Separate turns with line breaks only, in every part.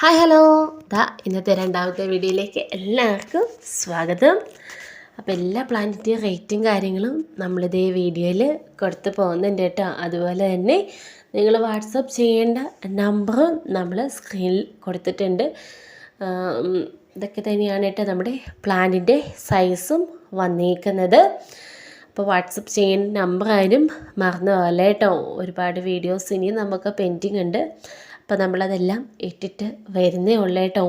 Hi hello ദാ ഇന്നത്തെ രണ്ടാമത്തെ വീഡിയോയിലേക്ക് എല്ലാവർക്കും സ്വാഗതം. അപ്പോൾ എല്ലാ പ്ലാന്റിന്റെയും റേറ്റും കാര്യങ്ങളും നമ്മളിതേ വീഡിയോയിൽ കൊടുത്ത് പോകുന്നുണ്ട് കേട്ടോ. അതുപോലെ തന്നെ നിങ്ങൾ വാട്സപ്പ് ചെയ്യേണ്ട നമ്പറും നമ്മൾ സ്ക്രീനിൽ കൊടുത്തിട്ടുണ്ട്. ഇതൊക്കെ തന്നെയാണ് കേട്ടോ നമ്മുടെ പ്ലാന്റിന്റെ സൈസും വന്നേക്കുന്നത്. അപ്പോൾ വാട്സപ്പ് ചെയ്യേണ്ട നമ്പർ ആയാലും മറന്നു പോലെ കേട്ടോ. ഒരുപാട് വീഡിയോസ് ഇനിയും നമുക്ക് പെൻഡിങ് ഉണ്ട്. അപ്പോൾ നമ്മളതെല്ലാം ഇട്ടിട്ട് വരുന്നേ ഉള്ളൂ കേട്ടോ.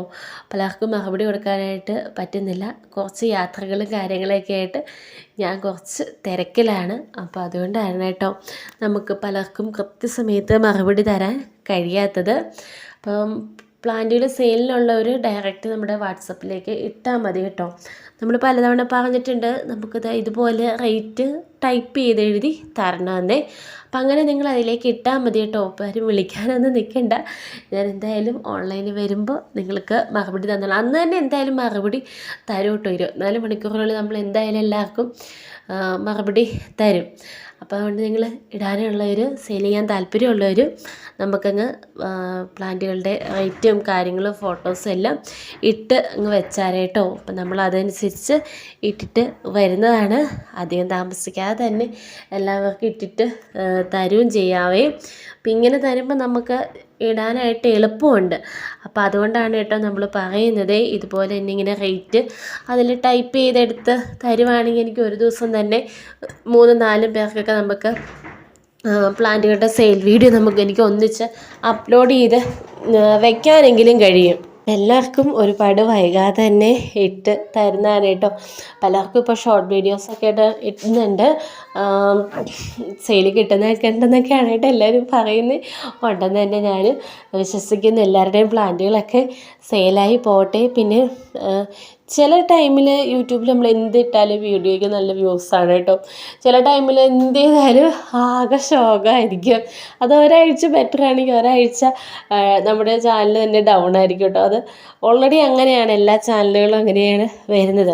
പലർക്കും മറുപടി കൊടുക്കാനായിട്ട് പറ്റുന്നില്ല. കുറച്ച് യാത്രകളും കാര്യങ്ങളൊക്കെ ആയിട്ട് ഞാൻ കുറച്ച് തിരക്കിലാണ്. അപ്പോൾ അതുകൊണ്ടാണ് കേട്ടോ നമുക്ക് പലർക്കും കൃത്യസമയത്ത് മറുപടി തരാൻ കഴിയാത്തത്. അപ്പം പ്ലാന്റുകൾ സെയിലിനുള്ളവർ ഡയറക്റ്റ് നമ്മുടെ വാട്സപ്പിലേക്ക് ഇട്ടാൽ മതി കേട്ടോ. നമ്മൾ പലതവണ പറഞ്ഞിട്ടുണ്ട് നമുക്കിത് ഇതുപോലെ റേറ്റ് ടൈപ്പ് ചെയ്ത് എഴുതി തരണമെന്നേ അപ്പം അങ്ങനെ നിങ്ങൾ അതിലേക്ക് ഇട്ടാൽ മതി കേട്ടോ. ഒപ്പാരും വിളിക്കാനൊന്നും നിൽക്കണ്ട. ഞാൻ എന്തായാലും ഓൺലൈനിൽ വരുമ്പോൾ നിങ്ങൾക്ക് മറുപടി തന്നോളാം. അന്ന് തന്നെ എന്തായാലും മറുപടി തരും കേട്ടോ. ഇരുപത്തിനാല് മണിക്കൂറുകളിൽ നമ്മൾ എന്തായാലും എല്ലാവർക്കും മറുപടി തരും. അപ്പോൾ അതുകൊണ്ട് നിങ്ങൾ ഇടാനുള്ളവർ സെയിൽ ചെയ്യാൻ താല്പര്യമുള്ളവർ നമുക്കങ്ങ് പ്ലാന്റുകളുടെ റേറ്റും കാര്യങ്ങളും ഫോട്ടോസും എല്ലാം ഇട്ട് അങ്ങ് വെച്ചാരേട്ടോ അപ്പം നമ്മൾ അതനുസരിച്ച് ഇട്ടിട്ട് വരുന്നതാണ് അധികം താമസിക്കാതെ തന്നെ എല്ലാവർക്കും ഇട്ടിട്ട് തരുകയും ചെയ്യാവേ. അപ്പം ഇങ്ങനെ തരുമ്പോൾ നമുക്ക് ഇടാനായിട്ട് എളുപ്പമുണ്ട്. അപ്പോൾ അതുകൊണ്ടാണ് കേട്ടോ നമ്മൾ പറയുന്നത്. ഇതുപോലെ തന്നെ ഇങ്ങനെ റേറ്റ് അതിൽ ടൈപ്പ് ചെയ്തെടുത്ത് തരുവാണെങ്കിൽ എനിക്ക് ഒരു ദിവസം തന്നെ മൂന്ന് നാലും പേർക്കൊക്കെ നമുക്ക് പ്ലാന്റുകളുടെ സെയിൽ വീഡിയോ നമുക്ക് എനിക്ക് ഒന്നിച്ച് അപ്ലോഡ് ചെയ്ത് വയ്ക്കാനെങ്കിലും കഴിയും. എല്ലാവർക്കും ഒരുപാട് വൈകാതെ തന്നെ ഇട്ട് തരുന്നതാണ് കേട്ടോ. പലർക്കും ഇപ്പോൾ ഷോർട്ട് വീഡിയോസൊക്കെ ആയിട്ട് ഇടുന്നുണ്ട്. സെയിൽ കിട്ടുന്നതൊക്കെ ഉണ്ടെന്നൊക്കെയാണ് കേട്ടോ എല്ലാവരും പറയുന്നത്. ഉണ്ടെന്ന് തന്നെ ഞാൻ വിശ്വസിക്കുന്നു. എല്ലാവരുടെയും പ്ലാന്റുകളൊക്കെ സെയിലായി പോട്ടെ. പിന്നെ ചില ടൈമിൽ യൂട്യൂബിൽ നമ്മൾ എന്ത് എന്തിട്ടാലും വീഡിയോയ്ക്ക് നല്ല വ്യൂസാണ് കേട്ടോ. ചില ടൈമിൽ എന്ത് ചെയ്താലും ആകെ ശോകമായിരിക്കും അത് ഒരാഴ്ച ബെറ്റർ ആണെങ്കിൽ ഒരാഴ്ച നമ്മുടെ ചാനൽ തന്നെ ഡൗൺ ആയിരിക്കും കേട്ടോ. അത് ഓൾറെഡി അങ്ങനെയാണ്. എല്ലാ ചാനലുകളും അങ്ങനെയാണ് വരുന്നത്.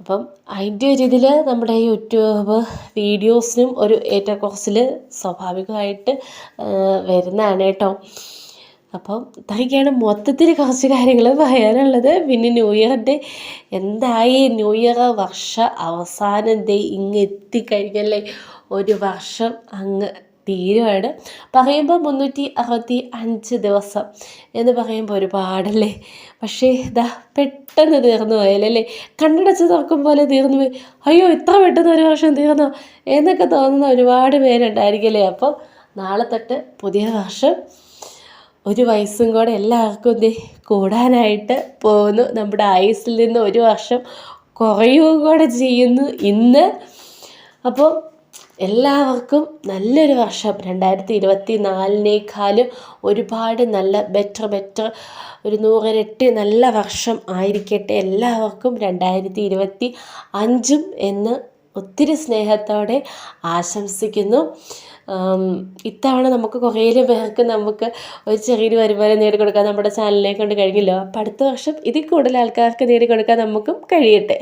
അപ്പം അതിന്റെ ഒരു ഇതിൽ നമ്മുടെ യൂട്യൂബ് വീഡിയോസിനും ഒരു ഏറ്റക്കുറച്ചിൽ സ്വാഭാവികമായിട്ട് വരുന്നതാണ് കേട്ടോ. അപ്പം ഇതൊക്കെയാണ് മൊത്തത്തിൽ കുറച്ച് കാര്യങ്ങൾ പറയാനുള്ളത്. പിന്നെ ന്യൂ ഇയറിന്റെ എന്തായി? ന്യൂ ഇയർ വർഷ അവസാനം ദേ ഇങ്ങ് എത്തിക്കഴിഞ്ഞല്ലേ? ഒരു വർഷം അങ്ങ് തീരുവാണ്. പറയുമ്പോൾ മുന്നൂറ്റി അറുപത്തി അഞ്ച് ദിവസം എന്ന് പറയുമ്പോൾ ഒരുപാടല്ലേ? പക്ഷേ ഇതാ പെട്ടെന്ന് തീർന്നു പോയാലല്ലേ കണ്ണടച്ച് തുറക്കും പോലെ തീർന്നു പോയി. അയ്യോ ഇത്ര പെട്ടെന്ന് ഒരു വർഷം തീർന്നോ? എന്നൊക്കെ തോന്നുന്ന ഒരുപാട് പേരുണ്ടായിരിക്കില്ലേ? അപ്പോൾ നാളെ തൊട്ട് പുതിയ വർഷം ഒരു വയസ്സും കൂടെ എല്ലാവർക്കും ദേ കൂടാനായിട്ട് പോകുന്നു. നമ്മുടെ ആയുസ്സിൽ നിന്ന് ഒരു വർഷം കുറയുകയും കൂടെ ചെയ്യുന്നു ഇന്ന്. അപ്പോൾ എല്ലാവർക്കും നല്ലൊരു വർഷം. രണ്ടായിരത്തി ഇരുപത്തി നാലിനേക്കാളും ഒരുപാട് നല്ല ബെറ്റർ ബെറ്റർ ഒരു നൂറിരട്ടി നല്ല വർഷം ആയിരിക്കട്ടെ എല്ലാവർക്കും. രണ്ടായിരത്തി ഇരുപത്തി അഞ്ചും എന്ന് ഒത്തിരി സ്നേഹത്തോടെ ആശംസിക്കുന്നു. ഇത്തവണ നമുക്ക് കുറേ പേർക്ക് നമുക്ക് ഒരു ചെറിയൊരു വരുമാനം നേടിക്കൊടുക്കാൻ നമ്മുടെ ചാനലിനെ കൊണ്ട് കഴിഞ്ഞല്ലോ. അപ്പം അടുത്ത വർഷം ഇതിൽ കൂടുതൽ ആൾക്കാർക്ക് നേടിക്കൊടുക്കാൻ നമുക്കും കഴിയട്ടെ.